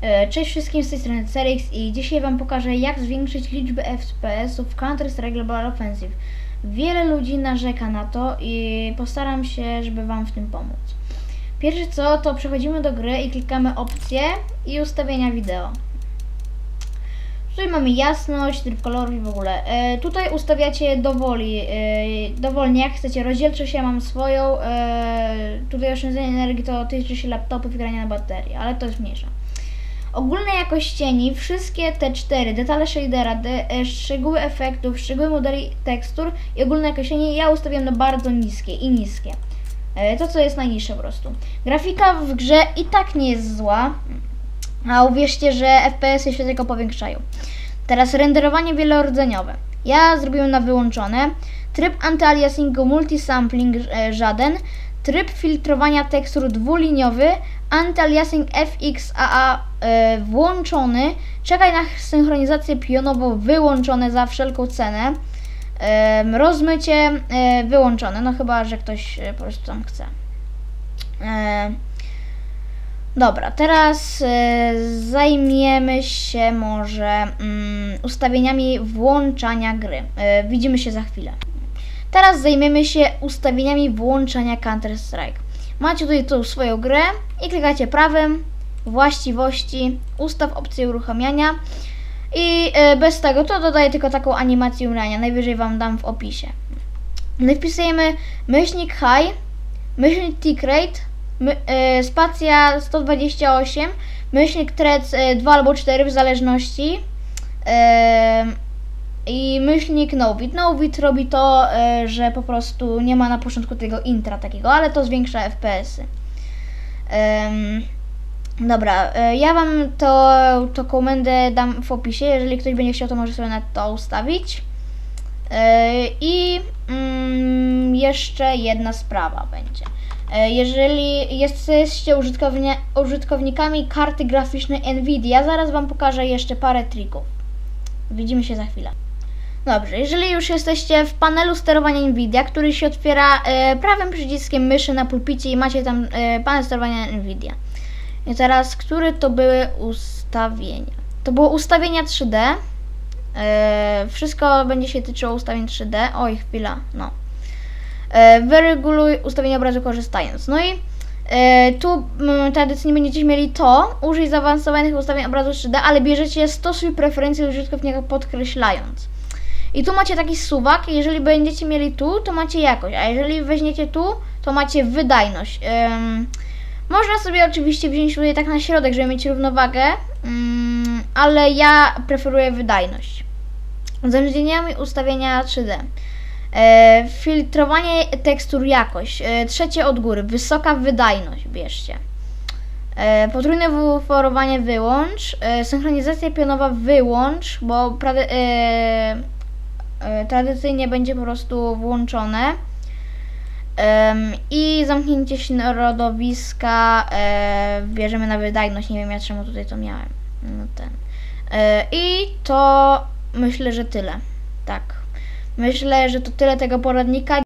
E, Cześć wszystkim, z tej strony Cerix i dzisiaj Wam pokażę jak zwiększyć liczbę FPS-ów w Counter-Strike Global Offensive. Wiele ludzi narzeka na to i postaram się, żeby Wam w tym pomóc. Pierwsze co, to przechodzimy do gry i klikamy opcje i ustawienia wideo. Tutaj mamy jasność, tryb kolorów i w ogóle. E, tutaj ustawiacie dowoli, e, dowolnie jak chcecie. Rozdzielczość ja mam swoją. E, tutaj oszczędzanie energii to tyczy się laptopów i grania na baterii, ale to jest mniejsza. Ogólna jakość cieni, wszystkie te cztery, detale shadera, de, e, szczegóły efektów, szczegóły modeli tekstur i ogólna jakość cieni ja ustawiam na bardzo niskie i niskie. E, to co jest najniższe po prostu. Grafika w grze i tak nie jest zła, a uwierzcie, że FPS-y się tylko powiększają. Teraz renderowanie wielordzeniowe. Ja zrobiłem na wyłączone. Tryb antyaliasingu multisampling e, żaden. Tryb filtrowania tekstur dwuliniowy. Antyaliasing FXAA e, włączony. Czekaj na synchronizację pionową wyłączone za wszelką cenę. E, rozmycie e, wyłączone. No chyba, że ktoś e, po prostu tam chce. E, Dobra, teraz e, zajmiemy się może mm, ustawieniami włączania gry. Widzimy się za chwilę. Teraz zajmiemy się ustawieniami włączania Counter-Strike. Macie tutaj tą swoją grę i klikacie prawym, właściwości, ustaw opcję uruchamiania i e, bez tego to dodaję tylko taką animację ubrania. Najwyżej Wam dam w opisie. No wpisujemy myślnik high, myślnik tick rate, my, e, spacja 128, myślnik e, 2 albo 4 w zależności e, myślnik novit. Novit robi to, e, że po prostu nie ma na początku tego intra takiego, ale to zwiększa FPS-y. Em, dobra, e, ja Wam to, to komendę dam w opisie, jeżeli ktoś będzie chciał, to może sobie na to ustawić. E, I mm, jeszcze jedna sprawa będzie. Jeżeli jesteście użytkowni użytkownikami karty graficznej Nvidia, zaraz Wam pokażę jeszcze parę trików. Widzimy się za chwilę. Dobrze, jeżeli już jesteście w panelu sterowania Nvidia, który się otwiera e, prawym przyciskiem myszy na pulpicie i macie tam e, panel sterowania Nvidia. I teraz, które to były ustawienia? To było ustawienia 3D. E, wszystko będzie się tyczyło ustawień 3D. Oj, chwila, no. E, wyreguluj ustawienia obrazu korzystając. No i e, tu mm, tradycyjnie będziecie mieli to, użyj zaawansowanych ustawień obrazu 3D, ale bierzecie stosuj preferencje użytkownika podkreślając. I tu macie taki suwak, jeżeli będziecie mieli tu, to macie jakość, a jeżeli weźmiecie tu, to macie wydajność. Ym, można sobie oczywiście wziąć tutaj tak na środek, żeby mieć równowagę, ym, ale ja preferuję wydajność. Z ustawienia 3D. E, filtrowanie tekstur jakość. E, trzecie od góry. Wysoka wydajność bierzcie. E, potrójne wyforowanie wyłącz. E, synchronizacja pionowa wyłącz, bo prade, e, e, tradycyjnie będzie po prostu włączone. I zamknięcie środowiska e, bierzemy na wydajność. Nie wiem ja czemu tutaj to miałem. No ten. E, I to myślę, że tyle. Tak. Myślę, że to tyle tego poradnika.